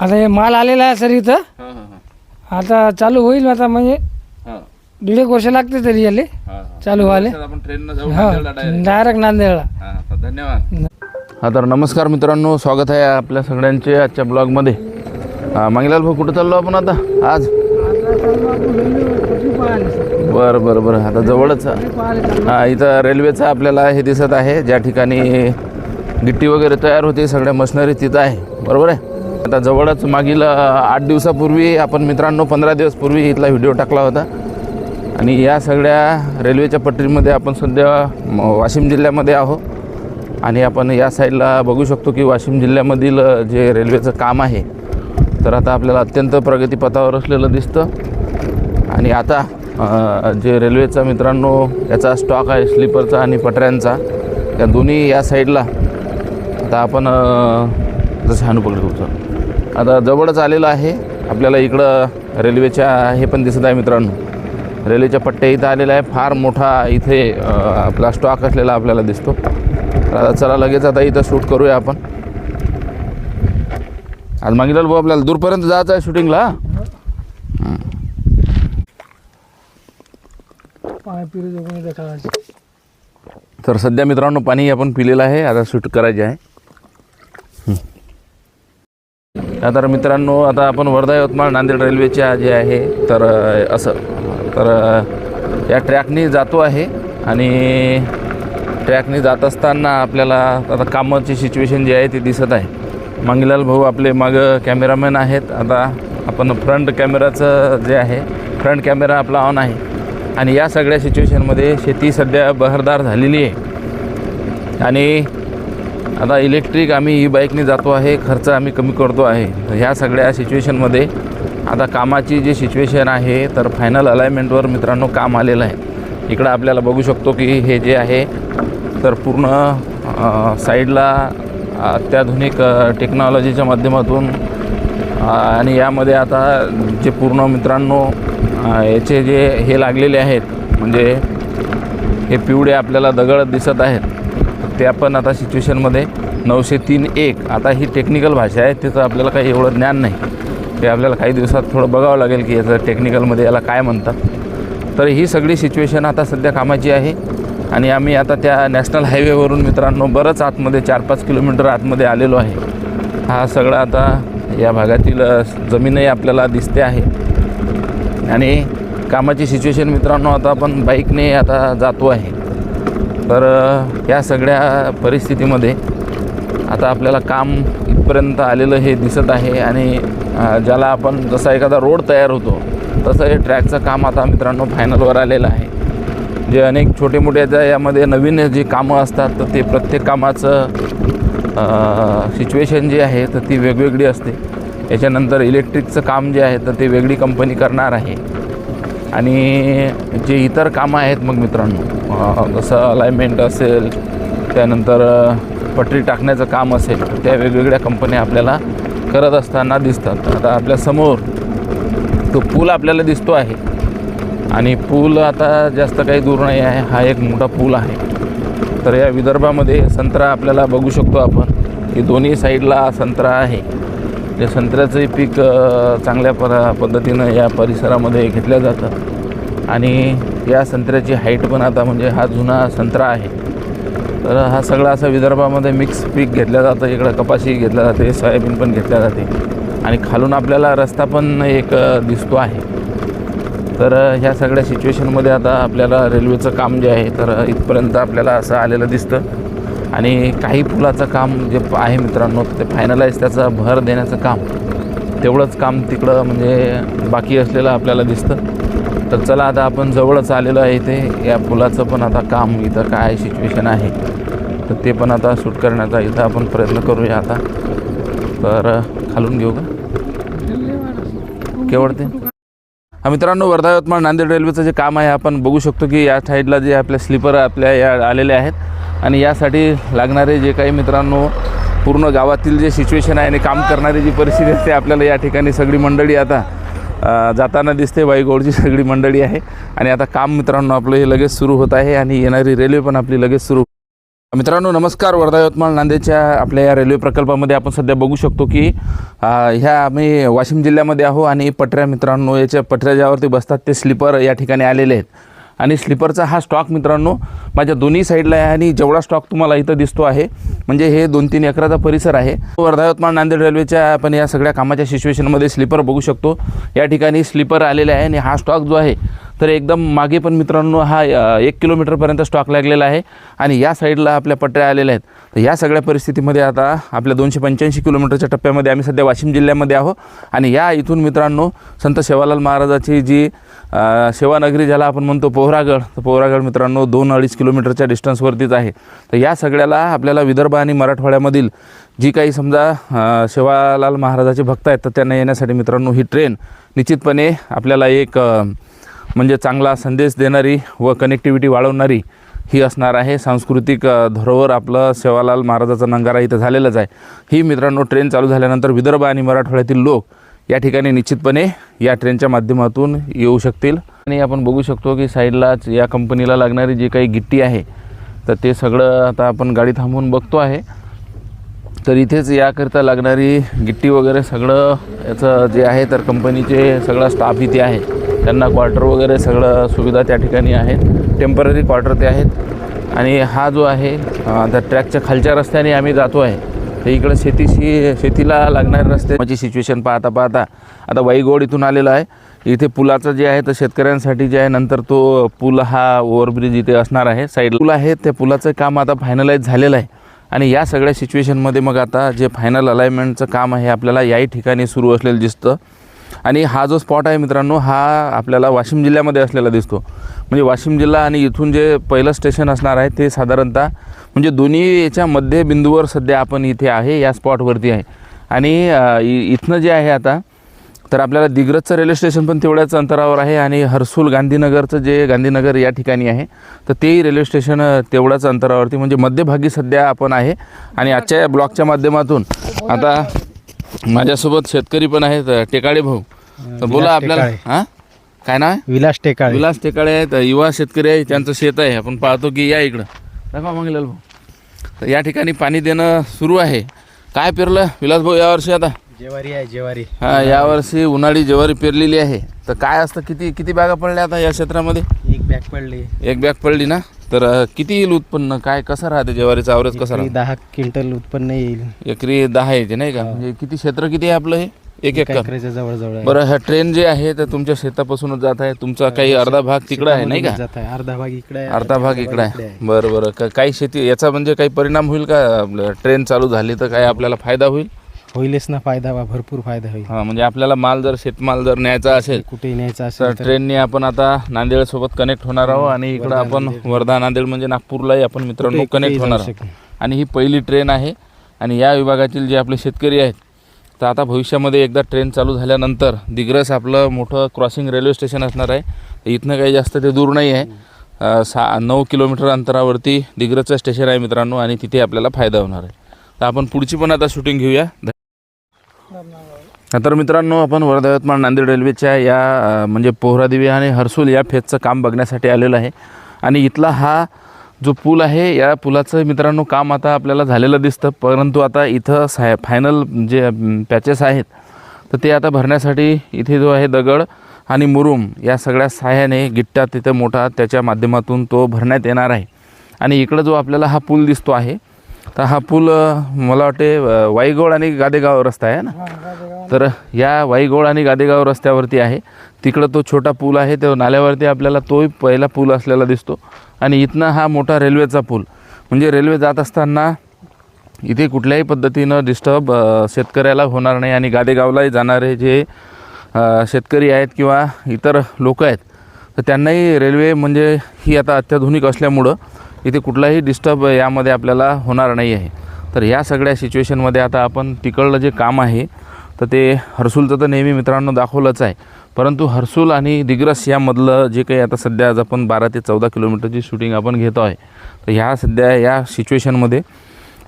आता हे माल आलेला आहे सर इथं. हां हां हां. आता चालू होईल आता म्हणजे हां. दीड एक वर्ष लागते तरी याले. चालू व्हायले. आपण ट्रेननं जाऊ हा नांदेडला direct. डायरेक्ट नांदेडला. हां तर धन्यवाद. हा तर नमस्कार मित्रांनो स्वागत आहे आपल्या सगळ्यांचे आजच्या ब्लॉगमध्ये. मांगीलाल भाऊ कुठं चाललो आपण आता? आज? बरं बरं बरं. आता जवळच. हा इथं रेल्वेचं आपल्याला हे दिसत आहे. ज्या ठिकाणी गिट्टी वगैरे तयार होते सगळ्या मशिनरी तिथं आहे. बरोबर आहे? आता जवळच मागील आठ दिवसापूर्वी आपण मित्रांनो पंधरा दिवस पूर्वी इथला व्हिडिओ टाकला होता. आणि या सगळ्या रेल्वेच्या पटरीमध्ये आपण सध्या वाशिम जिल्ह्यामध्ये आहो आणि आपण या साईडला बघू शकतो की वाशिम जिल्ह्यामधील जे रेल्वेचं काम आहे तर आता आपल्याला अत्यंत प्रगतीपथावर असलेलं दिसतं. आणि आता जे रेल्वेचा मित्रांनो याचा स्टॉक आहे स्लीपरचा आणि पटऱ्यांचा या दोन्ही या साईडला. आता आपण जसं हानू पकडू आता जवळच आलेलं आहे. आपल्याला इकडं रेल्वेच्या हे पण दिसत आहे मित्रांनो. रेल्वेच्या पट्ट्या इथं आलेल्या आहे. फार मोठा इथे आपला स्टॉक असलेला आपल्याला दिसतो. तर आता चला लगेच आता इथं शूट करूया आपण. आज मागितलं भाऊ आपल्याला? दूरपर्यंत जायचं आहे शूटिंगला तर सध्या मित्रांनो पाणी आपण पिलेलं आहे. आता शूट करायचे आहे हं. आता तर मित्रांनो आता आपण वर्धा यवतमाळ नांदेड रेल्वेच्या जे आहे तर असं तर या ट्रॅकनी जातो आहे आणि ट्रॅकनी जात असताना आपल्याला आता कामाची सिच्युएशन जी आहे ती दिसत आहे. मंगीलाल भाऊ आपले मागं कॅमेरामॅन आहेत. आता आपण फ्रंट कॅमेराचं जे आहे फ्रंट कॅमेरा आपला ऑन आहे. आणि या सगळ्या सिच्युएशनमध्ये शेती सध्या बहरदार झालेली आहे. आणि आता इलेक्ट्रिक आम्ही ई बाईकने जातो आहे खर्च आम्ही कमी करतो आहे. तर ह्या सगळ्या सिच्युएशनमध्ये आता कामाची जी सिच्युएशन आहे तर फायनल अलाइनमेंटवर मित्रांनो काम आलेलं आहे. इकडं आपल्याला बघू शकतो की हे जे आहे तर पूर्ण साईडला अत्याधुनिक टेक्नॉलॉजीच्या माध्यमातून आणि यामध्ये आता जे पूर्ण मित्रांनो याचे जे हे लागलेले आहेत म्हणजे हे पिवळे आपल्याला दगड दिसत आहेत. ते आपण आता सिच्युएशनमध्ये नऊशे तीन एक आता ही टेक्निकल भाषा आहे त्याचं आपल्याला काही एवढं ज्ञान नाही. ते आपल्याला काही दिवसात थोडं बघावं लागेल की याचं टेक्निकलमध्ये याला काय म्हणतात. तर ही सगळी सिच्युएशन आता सध्या कामाची आहे. आणि आम्ही आता त्या नॅशनल हायवेवरून मित्रांनो बरंच आतमध्ये चार पाच किलोमीटर आतमध्ये आलेलो आहे. हा सगळा आता या भागातील जमीनही आपल्याला दिसते आहे. आणि कामाची सिच्युएशन मित्रांनो आता आपण बाईकने आता जातो आहे. तर या सगळ्या परिस्थितीमध्ये आता आपल्याला काम इथपर्यंत आलेलं हे दिसत आहे आणि ज्याला आपण जसा एखादा रोड तयार होतो तसं हे ट्रॅकचं काम आता मित्रांनो फायनलवर आलेलं आहे. जे अनेक छोटे मोठे ज्या यामध्ये नवीन जी कामं असतात तर ते प्रत्येक कामाचं सिच्युएशन जी आहे तर ती वेगवेगळी असते. याच्यानंतर इलेक्ट्रिकचं काम जे आहे तर ते वेगळी कंपनी करणार आहे. आणि जे इतर कामं आहेत मग मित्रांनो जसं अलाइनमेंट असेल त्यानंतर पटरी टाकण्याचं काम असेल त्या वेगवेगळ्या कंपन्या आपल्याला करत असताना दिसतात. आता आपल्यासमोर तो पूल आपल्याला दिसतो आहे. आणि पूल आता जास्त काही दूर नाही आहे हा एक मोठा पूल आहे. तर या विदर्भामध्ये संत्रा आपल्याला बघू शकतो आपण. की दोन्ही साईडला संत्रा आहे. जे संत्र्याचंही पीक चांगल्या पर पद्धतीनं या परिसरामध्ये घेतलं जातं. आणि या संत्र्याची हाईट पण आता म्हणजे हा जुना संत्रा आहे. तर हा सगळा असा विदर्भामध्ये मिक्स पीक घेतलं जातं. इकडं कपाशी घेतल्या जाते सोयाबीन पण घेतल्या जाते. आणि खालून आपल्याला रस्ता पण एक दिसतो आहे. तर ह्या सगळ्या सिच्युएशनमध्ये आता आपल्याला रेल्वेचं काम जे आहे तर इथपर्यंत आपल्याला असं आलेलं दिसतं. आणि काही पुलाचं काम जे आहे मित्रांनो ते फायनलाइज त्याचा भर देण्याचं काम तेवढंच काम तिकडं म्हणजे बाकी असलेलं आपल्याला दिसतं. तर चला आता आपण जवळच आलेलो आहे इथे या पुलाचं पण आता काम इथं काय सिच्युएशन आहे तर ते पण आता शूट करण्याचा इथं आपण प्रयत्न करूया आता. तर खालून घेऊ का? केवढते हा मित्रांनो वर्धा यवतमाळ नांदेड रेल्वेचं जे काम आहे आपण बघू शकतो की या साईडला जे आपल्या स्लीपर आपल्या या आलेले आहेत आणि यासाठी लागणारे जे काही मित्रांनो पूर्ण गावातील जे सिच्युएशन आहे आणि काम करणारी जी परिस्थिती असते आपल्याला या ठिकाणी सगळी मंडळी आता जाताना दिसते. वाईगोडची सगळी मंडळी आहे. आणि आता काम मित्रांनो आपलं हे लगेच सुरू होत आहे आणि येणारी रेल्वे पण आपली लगेच सुरू मित्रांनो नमस्कार. वर्धा यवतमाळ नांदेडच्या आपल्या या रेल्वे प्रकल्पामध्ये आपण सध्या बघू शकतो की ह्या आम्ही वाशिम जिल्ह्यामध्ये आहो आणि पटऱ्या मित्रांनो याच्या पटऱ्या ज्यावरती बसतात ते स्लीपर या ठिकाणी आलेले आहेत. आणि स्लीपरचा हा स्टॉक मित्रांनो माझ्या दोन्ही साईडला आहे आणि जेवढा स्टॉक तुम्हाला इथं दिसतो आहे म्हणजे हे दोन तीन एकराचा परिसर आहे. वर्धा यवतमाळ नांदेड रेल्वेच्या आपण या सगळ्या कामाच्या सिच्युएशनमध्ये स्लीपर बघू शकतो. या ठिकाणी स्लीपर आलेले आहे आणि हा स्टॉक जो आहे तर एकदम मागे पण मित्रांनो हा एक किलोमीटरपर्यंत स्टॉक लागलेला आहे. आणि या साईडला आपल्या पट्ट्या आलेल्या आहेत. तर या सगळ्या परिस्थितीमध्ये आता आपल्या दोनशे पंच्याऐंशी किलोमीटरच्या टप्प्यामध्ये आम्ही सध्या वाशिम जिल्ह्यामध्ये आहो आणि या इथून मित्रांनो संत सेवालाल महाराजाची जी सेवानगरी ज्याला आपण म्हणतो पोहरागड तर पोहरागड मित्रांनो दोन अडीच किलोमीटरच्या डिस्टन्सवरतीच आहे. तर या सगळ्याला आपल्याला विदर्भ आणि मराठवाड्यामधील जी काही समजा सेवालाल महाराजाचे भक्त आहेत तर त्यांना येण्यासाठी मित्रांनो ही ट्रेन निश्चितपणे आपल्याला एक म्हणजे चांगला संदेश देणारी व कनेक्टिव्हिटी वाढवणारी ही असणार आहे. सांस्कृतिक धरोवर धरोहर आपलं सेवालाल महाराजाचा नंगारा इथं झालेलाच आहे. ही मित्रांनो ट्रेन चालू झाल्यानंतर विदर्भ आणि मराठवाड्यातील लोक या ठिकाणी निश्चितपणे या ट्रेनच्या माध्यमातून येऊ शकतील. आणि आपण बघू शकतो की साईडलाच या कंपनीला लागणारी जी काही गिट्टी आहे तर ते सगळं आता आपण गाडी थांबवून बघतो आहे. तर इथेच याकरिता लागणारी गिट्टी वगैरे सगळं याचं जे आहे तर कंपनीचे सगळा स्टाफ इथे आहे. त्यांना क्वार्टर वगैरे सगळं सुविधा त्या ठिकाणी आहेत. टेंपररी क्वार्टर ते आहेत. आणि हा जो आहे त्या ट्रॅकच्या खालच्या रस्त्याने आम्ही जातो आहे. तर इकडं शेतीशी शेतीला लागणारे रस्त्याची म्हणजे सिच्युएशन पाहता पाहता. आता वाईगोड इथून आलेला आहे. इथे पुलाचं जे आहे तर शेतकऱ्यांसाठी जे आहे नंतर तो पूल हा ओव्हरब्रिज इथे असणार आहे साईड पूल आहे त्या पुलाचं काम आता फायनलाईज झालेलं आहे. आणि या सगळ्या सिच्युएशनमध्ये मग आता जे फायनल अलाइनमेंटचं काम आहे आपल्याला याही ठिकाणी सुरू असलेलं दिसतं. आणि हा जो स्पॉट आहे मित्रांनो हा आपल्याला वाशिम जिल्ह्यामध्ये असलेला दिसतो. म्हणजे वाशिम जिल्हा आणि इथून जे पहिलं स्टेशन असणार आहे ते साधारणतः म्हणजे दोन्ही याच्या मध्यबिंदूवर सध्या आपण इथे आहे या स्पॉटवरती आहे. आणि इथनं जे आहे आता तर आपल्याला दिग्रजचं रेल्वे स्टेशन पण तेवढ्याच अंतरावर आहे आणि हर्सूल गांधीनगरचं जे गांधीनगर या ठिकाणी आहे तर तेही रेल्वे स्टेशन तेवढ्याच अंतरावरती. म्हणजे मध्यभागी सध्या आपण आहे आणि आजच्या या ब्लॉकच्या माध्यमातून आता माझ्यासोबत शेतकरी पण आहेत टेकाळे भाऊ. तर बोला आपल्याला हां? काय आहे? विलास टेकाळे. विलास टेकाळे आहेत युवा शेतकरी आहे त्यांचं शेत आहे. आपण पाहतो की या इकडं. दाखवा मग भाऊ तर या ठिकाणी पाणी देणं सुरू आहे. काय पेरलं? विलास भाऊ यावर्षी आता? जेवारी आहे जेवारी. हा यावर्षी उन्हाळी ज्वारी पेरलेली आहे. तर काय असतं किती किती बॅगा पडल्या आता या क्षेत्रामध्ये? एक बॅग पडली. एक बॅग पडली ना? तर किती येईल उत्पन्न? काय कसं राहते ज्वारीचं? ॲव्हरेज कसं राहतं? दहा क्विंटल उत्पन्न येईल. एकरी दहा येते नाही का? म्हणजे किती क्षेत्र किती आहे आपलं हे? एक एका आहे. बरं ह्या ट्रेन जे आहे तर तुमच्या शेतापासूनच जात आहे. तुमचा काही अर्धा भाग तिकडं आहे नाही का? जात आहे. अर्धा भाग इकडे आहे अर्धा भाग इकडे आहे. बरं बरं. का काही शेती याचा म्हणजे काही परिणाम होईल का? आपलं ट्रेन चालू झाली तर काय आपल्याला फायदा होईल? होईलच ना फायदा वा भरपूर फायदा होईल. हा म्हणजे आपल्याला माल जर शेतमाल जर न्यायचा असेल कुठे न्यायचं तर असेल तर ट्रेनने आपण आता नांदेड सोबत कनेक्ट होणार आहोत आणि इकडं आपण वर्धा नांदेड म्हणजे नागपूरलाही आपण मित्रांनो कनेक्ट होणार आहोत. आणि ही पहिली ट्रेन आहे. आणि या विभागातील जे आपले शेतकरी आहेत तर आता भविष्यामध्ये एकदा ट्रेन चालू झाल्यानंतर दिग्रस आपलं मोठं क्रॉसिंग रेल्वे स्टेशन असणार आहे. तर इथनं काही जास्त ते दूर नाही आहे. सा नऊ किलोमीटर अंतरावरती दिग्रजचं स्टेशन आहे मित्रांनो आणि तिथे आपल्याला फायदा होणार आहे. तर आपण पुढची पण आता शूटिंग घेऊया. तर मित्रांनो आपण वर्धा यवतमाळ नांदेड रेल्वेच्या या म्हणजे पोहरादेवी आणि हर्सूल या फेजचं काम बघण्यासाठी आलेलं आहे. आणि इथला हा जो पूल आहे या पुलाचं मित्रांनो काम आता आपल्याला झालेलं दिसतं. परंतु आता इथं साय फायनल जे पॅचेस आहेत तर ते आता भरण्यासाठी इथे जो आहे दगड आणि मुरुम या सगळ्या सहाय्याने गिट्टा तिथं मोठा त्याच्या माध्यमातून तो भरण्यात येणार आहे. आणि इकडं जो आपल्याला हा पूल दिसतो आहे तर हा पूल मला वाटते वाईगोळ आणि गादेगाव रस्ता आहे ना? तर या वाईगोळ आणि गादेगाव रस्त्यावरती आहे. तिकडं तो छोटा पूल आहे तो नाल्यावरती आपल्याला तोही पहिला पूल असलेला दिसतो. आणि इथनं हा मोठा रेल्वेचा पूल. म्हणजे रेल्वे जात असताना इथे कुठल्याही पद्धतीनं डिस्टर्ब शेतकऱ्याला होणार नाही आणि गादेगावलाही जाणारे जे शेतकरी आहेत किंवा इतर लोक आहेत तर त्यांनाही रेल्वे म्हणजे ही आता अत्याधुनिक असल्यामुळं इथे कुठलाही डिस्टर्ब यामध्ये आपल्याला होणार नाही आहे. तर या सगळ्या सिच्युएशनमध्ये आता आपण तिकडलं जे काम आहे तर ते हर्सूलचं तर नेहमी मित्रांनो दाखवलंच आहे. परंतु हर्सूल आणि दिग्रस यामधलं जे काही आता सध्या आज आपण बारा ते चौदा किलोमीटरची शूटिंग आपण घेतो आहे तर ह्या सध्या या सिच्युएशनमध्ये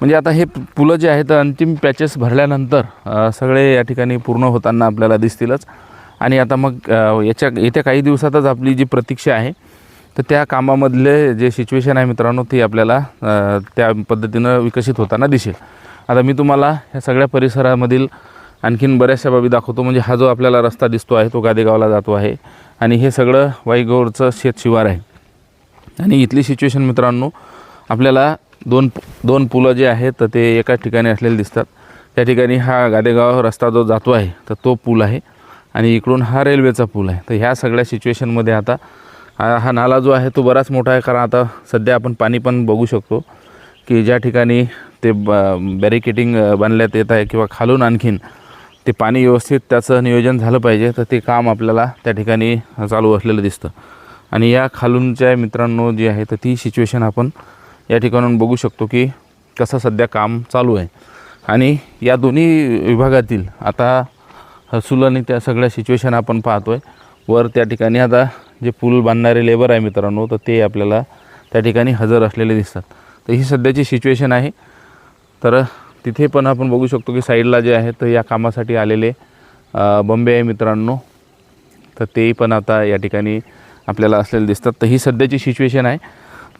म्हणजे आता हे पुलं जे आहेत अंतिम पॅचेस भरल्यानंतर सगळे या ठिकाणी पूर्ण होताना आपल्याला दिसतीलच. आणि आता मग याच्या येत्या काही दिवसातच आपली जी प्रतीक्षा आहे तर त्या कामामधले जे सिच्युएशन आहे मित्रांनो ती आपल्याला त्या पद्धतीनं विकसित होताना दिसेल. आता मी तुम्हाला ह्या सगळ्या परिसरामधील आणखीन बऱ्याचशा बाबी दाखवतो. म्हणजे हा जो आपल्याला रस्ता दिसतो आहे तो गादेगावला जातो आहे. आणि हे सगळं वाईगोरचं शेत शिवार आहे. आणि इथली सिच्युएशन मित्रांनो आपल्याला दोन दोन पुलं जे आहेत तर ते एकाच ठिकाणी असलेले दिसतात. त्या ठिकाणी हा गादेगाव रस्ता जो जातो आहे तर तो पूल आहे. आणि इकडून हा रेल्वेचा पूल आहे. तर ह्या सगळ्या सिच्युएशनमध्ये आता हा हा नाला जो आहे तो बराच मोठा आहे कारण आता सध्या आपण पाणी पण बघू शकतो की ज्या ठिकाणी ते ब बॅरिकेटिंग बांधण्यात येत आहे किंवा खालून आणखीन ते पाणी व्यवस्थित त्याचं नियोजन झालं पाहिजे तर ते काम आपल्याला त्या ठिकाणी चालू असलेलं दिसतं. आणि या खालूनच्या मित्रांनो जी आहे तर ती सिच्युएशन आपण या ठिकाणून बघू शकतो की कसं सध्या काम चालू आहे. आणि या दोन्ही विभागातील आता हसूल आणि त्या सगळ्या सिच्युएशन आपण पाहतो आहे वर त्या ठिकाणी आता जे पूल बांधणारे लेबर आहे मित्रांनो तर ते आपल्याला त्या ठिकाणी हजर असलेले दिसतात. तर ही सध्याची सिच्युएशन आहे. तर तिथे पण आपण बघू शकतो की साईडला जे आहे तर या कामासाठी आलेले बॉम्बे बंबे आहे मित्रांनो. तर तेही पण आता या ठिकाणी आपल्याला असलेले दिसतात. तर ही सध्याची सिच्युएशन आहे.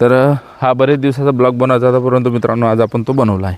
तर हा बरेच दिवसाचा ब्लॉग बनवायचा होता परंतु मित्रांनो आज आपण तो बनवला आहे.